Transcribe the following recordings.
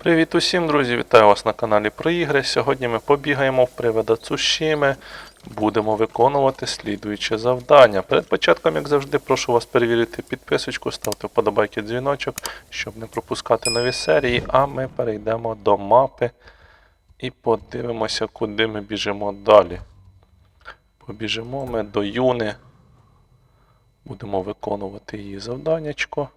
Привіт усім, друзі! Вітаю вас на каналі про ігри. Сьогодні ми побігаємо в привода Цушіми. Будемо виконувати слідуюче завдання. Перед початком, як завжди, прошу вас перевірити підписочку, ставте вподобайки дзвіночок, щоб не пропускати нові серії. А ми перейдемо до мапи і подивимося, куди ми біжимо далі. Побіжимо ми до Юни. Будемо виконувати її завданнячко.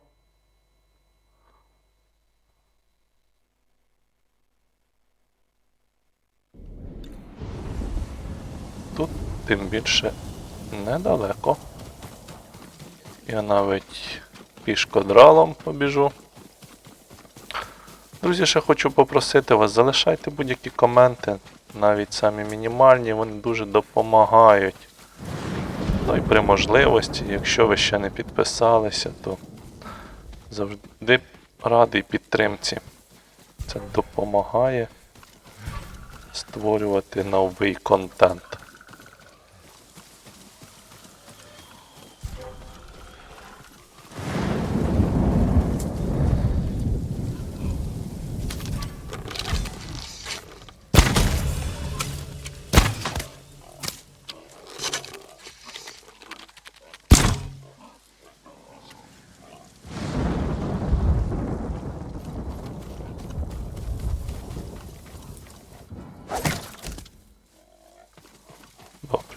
Тут тим більше недалеко. Я навіть пішкодралом побіжу. Друзі, ще хочу попросити вас, залишайте будь-які коменти, навіть самі мінімальні, вони дуже допомагають. Ну і при можливості, якщо ви ще не підписалися, то завжди радий підтримці. Це допомагає створювати новий контент.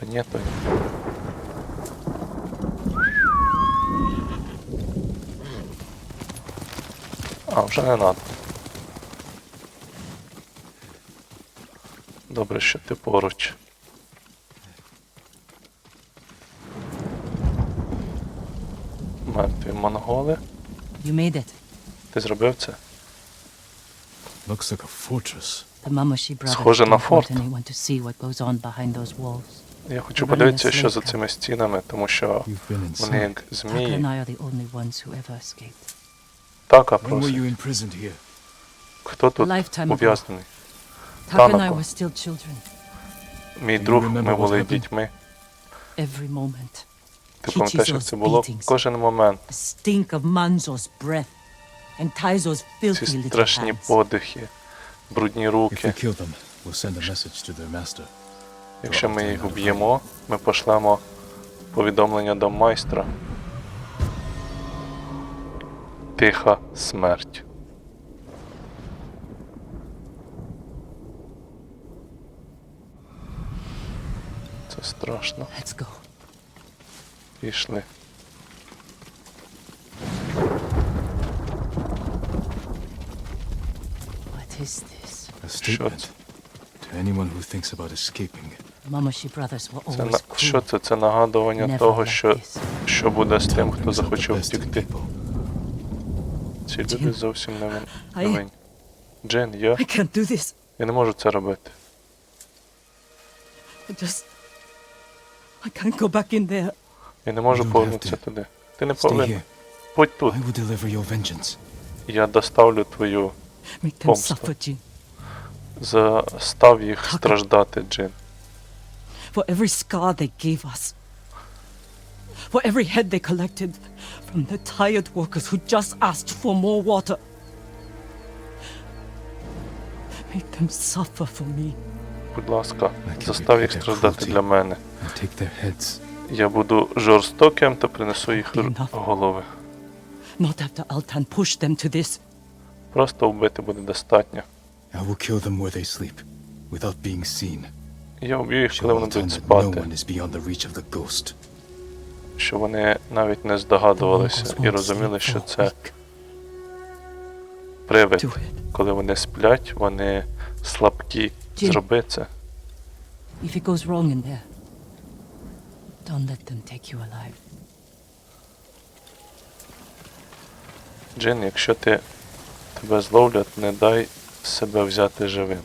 Добре, ні. А, вже не надо. Добре, що ти поруч. Мертві монголи. You made it. Ти зробив це? Looks like a fortress. The Mamushi brothers Схоже на don't форт. want anyone to see what goes on behind those walls. Я хочу подивитися, що за цими стінами, тому що вони як змії. Така here? Хто тут ув'язнений? Children. Мій друг, ми були дітьми. Every moment. Ти пам'ятаєш, як це було? Кожен момент. Ці страшні подихи, брудні руки. Якщо ми їх вб'ємо, ми пошлемо повідомлення до майстра. Тиха смерть. Це страшно. Let's go. Пішли. What is this? A Що statement це? to anyone who thinks about escaping. Were Це на що це? Це нагадування Never того, що, що буде з тим, хто захоче people. Ці люди зовсім не винні. Джин, я, I can't do this. я не можу це робити. Я не можу повернутися туди. Ти не повинен. Будь тут. Я доставлю твою. Jin. Застав їх страждати, Джин. For every scar they gave us. For every head they collected from the tired workers who just asked for more water. Make them suffer for me. Будь ласка, застав їх страждати для мене. And take their heads. Я буду жорстоким та принесу їх голови. Not after Altan pushed them to this. Просто вбити буде достатньо. I will kill them where they sleep, without being seen. Я вб'ю їх, коли вони будуть спати, що вони навіть не здогадувалися і розуміли, що це привид. Коли вони сплять, вони слабкі. Зроби це. If it goes wrong in there, don't let them take you alive. Джин, якщо ти тебе зловлять, не дай себе взяти живим.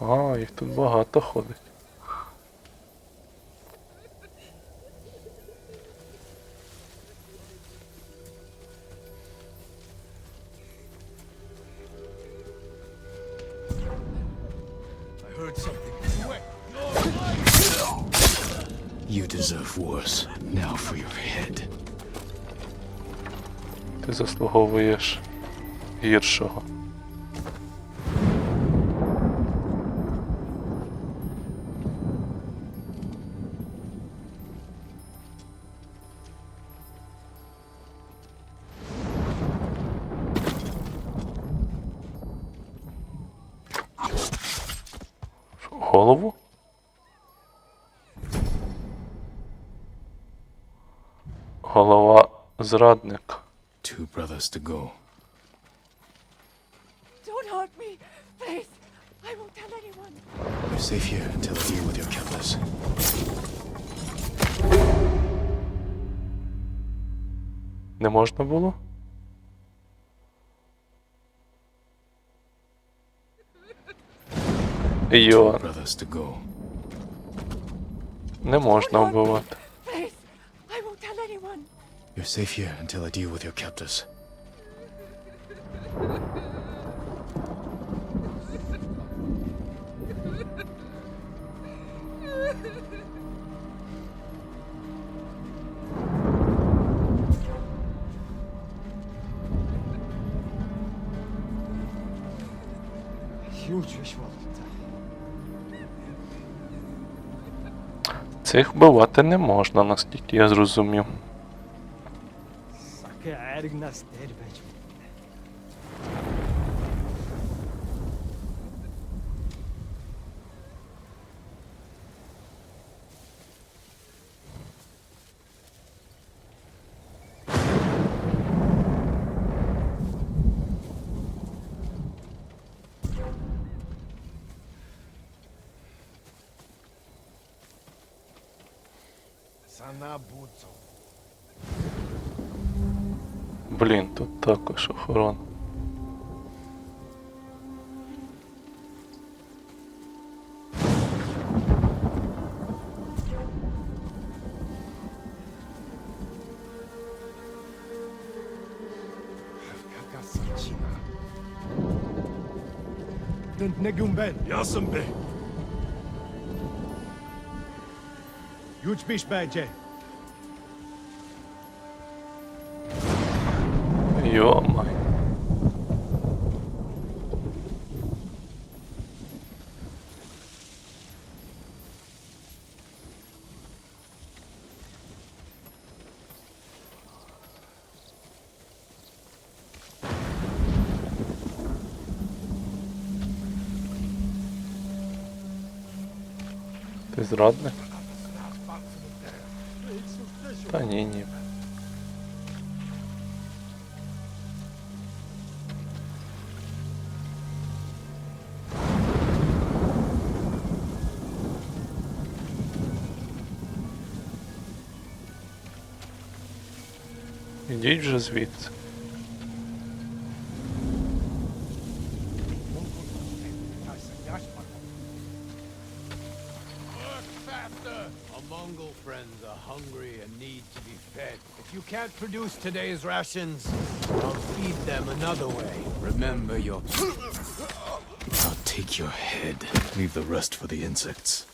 А, їх тут багато ходить. You deserve worse. Now for your head. Ти заслуговуєш гіршого. Зрадник. Two brothers to go. Don't hurt me, please. I won't tell anyone. You're safe here until I deal with your captors. Не можна було? Йо, Brothers to go. не можна вбивати. You're safe here until I deal with your captors. Цих вбивати не можна, наскільки я зрозумів erg nas derbeć. Sana budzą. Блін, тут також охорона. Jasem be. Юч бейджи. Йомай. Ти зрадник? Та ні, ні. Fed. If you can't produce today's rations, I'll feed them another way. Remember your I'll take your head. Leave the rest for the insects.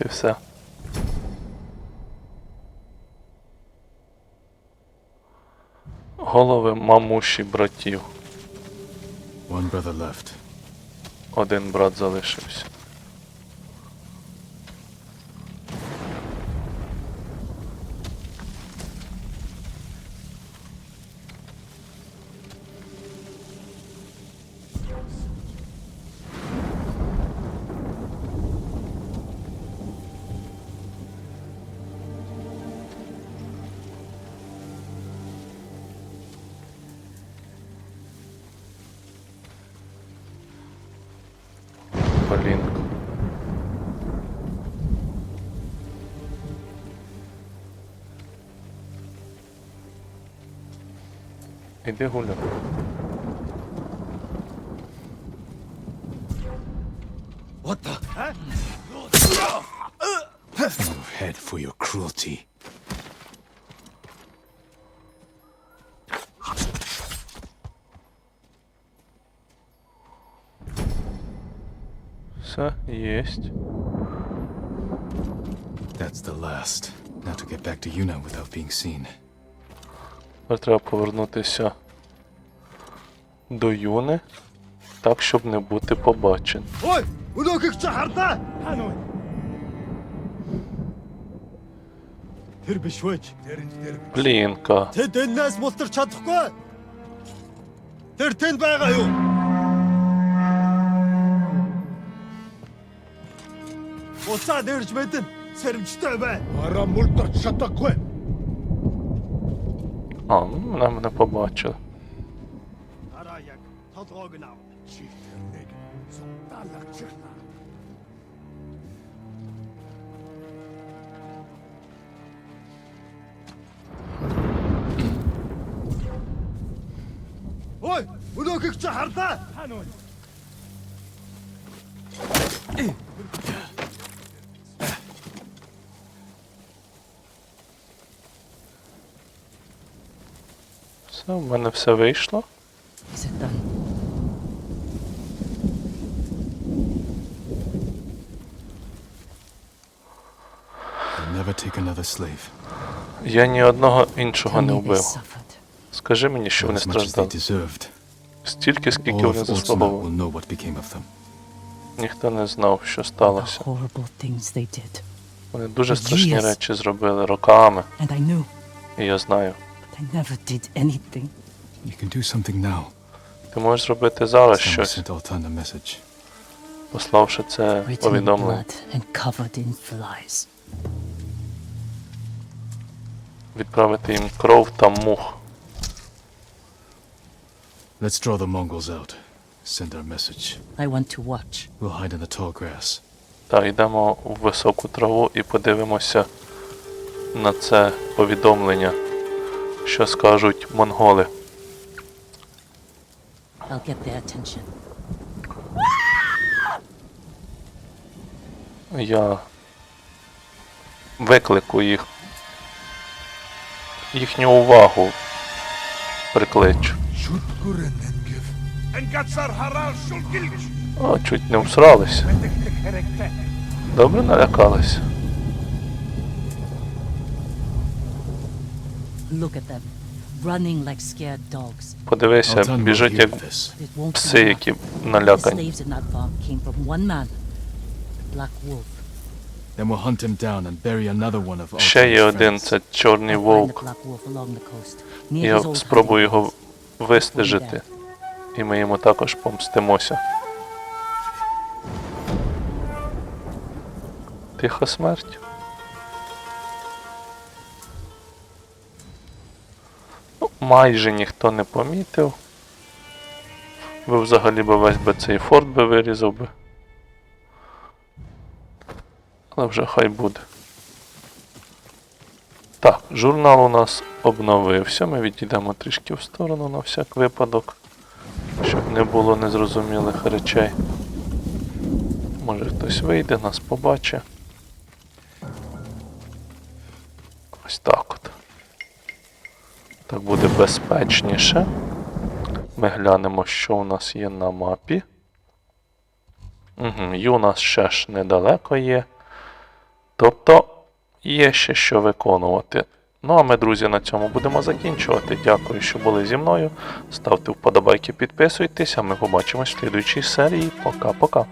І все. Голови мамуші братів. Один брат залишився. gente de julio. What the? No head for your cruelty. Sir, yes. That's the last. Now to get back to Yuna without being seen. Тепер треба повернутися до Юни, так, щоб не бути побачен. Ой, өнөөхийг чи хардаа. Хаана вэ? Тэр биш вэ? Тэр тэр Плінка. Тэд энэс мултарч чадахгүй. Тэр тэнд байгаа юу? Уцаа дэрж мэдэн сэрэмжтэй бай. Араа мултарч чадахгүй. нь ав. Чи тэрнийг сутаалагчна. Ой, өнөөхийг чи хардаа. Все, в мене все вийшло. Never take another slave. Я ні одного іншого не вбив. Скажи мені, що вони страждали. Стільки, скільки вони заслуговували. Ніхто не знав, що сталося. Вони дуже страшні речі зробили роками, і я знаю. But I never did anything. You can do something now. Ти можеш зробити зараз щось, sent Altan a message. пославши це Written in повідомлення, blood and covered in flies. відправити їм кров та мух. Let's draw the Mongols out. Send our message. I want to watch. We'll hide in the tall grass. Та йдемо в високу траву і подивимося на це повідомлення, що скажуть монголи. I'll get their attention. Я виклику їх. Їхню увагу прикличу. О, чуть не всралися. Добре налякалися. Down and bury another one of Ще є один, це чорний вовк. Я спробую його вистежити. І ми йому також помстимося. Тиха смерть. Майже ніхто не помітив. Ви взагалі би весь би цей форт би вирізав би. Але вже хай буде. Так, журнал у нас обновився. Ми відійдемо трішки в сторону на всяк випадок, щоб не було незрозумілих речей. Може хтось вийде, нас побачить. Ось так. Так буде безпечніше. Ми глянемо, що у нас є на мапі. Угу, і у нас ще ж недалеко є. Тобто є ще що виконувати. Ну а ми, друзі, на цьому будемо закінчувати. Дякую, що були зі мною. Ставте вподобайки, підписуйтесь, а ми побачимось в слідуючій серії. Пока-пока.